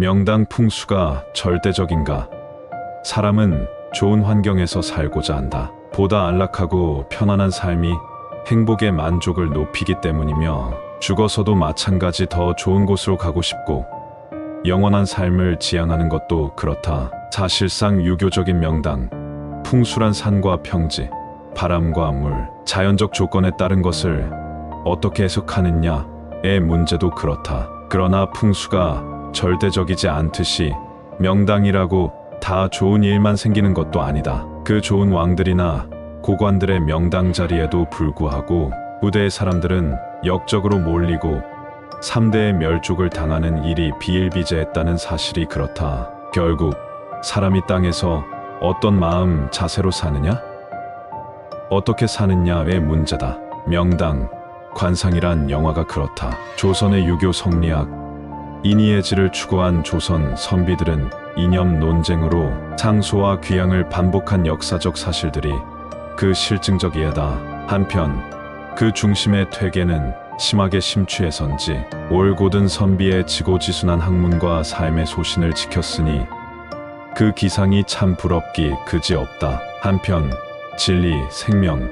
명당 풍수가 절대적인가? 사람은 좋은 환경에서 살고자 한다. 보다 안락하고 편안한 삶이 행복의 만족을 높이기 때문이며 죽어서도 마찬가지 더 좋은 곳으로 가고 싶고 영원한 삶을 지향하는 것도 그렇다. 사실상 유교적인 명당, 풍수란 산과 평지, 바람과 물, 자연적 조건에 따른 것을 어떻게 해석하느냐의 문제도 그렇다. 그러나 풍수가 절대적이지 않듯이 명당이라고 다 좋은 일만 생기는 것도 아니다. 그 좋은 왕들이나 고관들의 명당 자리에도 불구하고 부대의 사람들은 역적으로 몰리고 3대의 멸족을 당하는 일이 비일비재했다는 사실이 그렇다. 결국 사람이 땅에서 어떤 마음 자세로 사느냐? 어떻게 사느냐의 문제다. 명당, 관상이란 영화가 그렇다. 조선의 유교 성리학, 인의의 질을 추구한 조선 선비들은 이념 논쟁으로 상소와 귀양을 반복한 역사적 사실들이 그 실증적 이해다. 한편 그 중심의 퇴계는 심하게 심취해선지 올곧은 선비의 지고지순한 학문과 삶의 소신을 지켰으니 그 기상이 참 부럽기 그지없다. 한편 진리, 생명,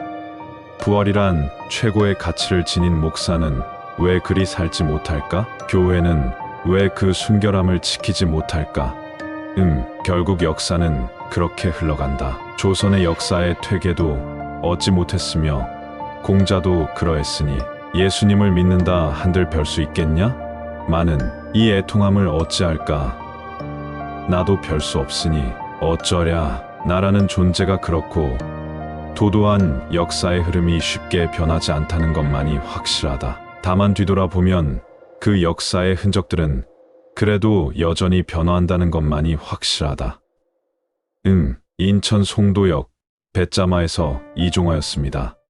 부활이란 최고의 가치를 지닌 목사는 왜 그리 살지 못할까? 교회는 왜 그 순결함을 지키지 못할까? 음, 결국 역사는 그렇게 흘러간다. 조선의 역사의 퇴계도 얻지 못했으며 공자도 그러했으니 예수님을 믿는다 한들 별 수 있겠냐? 많은 이 애통함을 어찌할까? 나도 별 수 없으니 어쩌랴 나라는 존재가 그렇고 도도한 역사의 흐름이 쉽게 변하지 않다는 것만이 확실하다. 다만 뒤돌아보면 그 역사의 흔적들은 그래도 여전히 변화한다는 것만이 확실하다. 음, 인천 송도역 배짜마에서 이종화였습니다.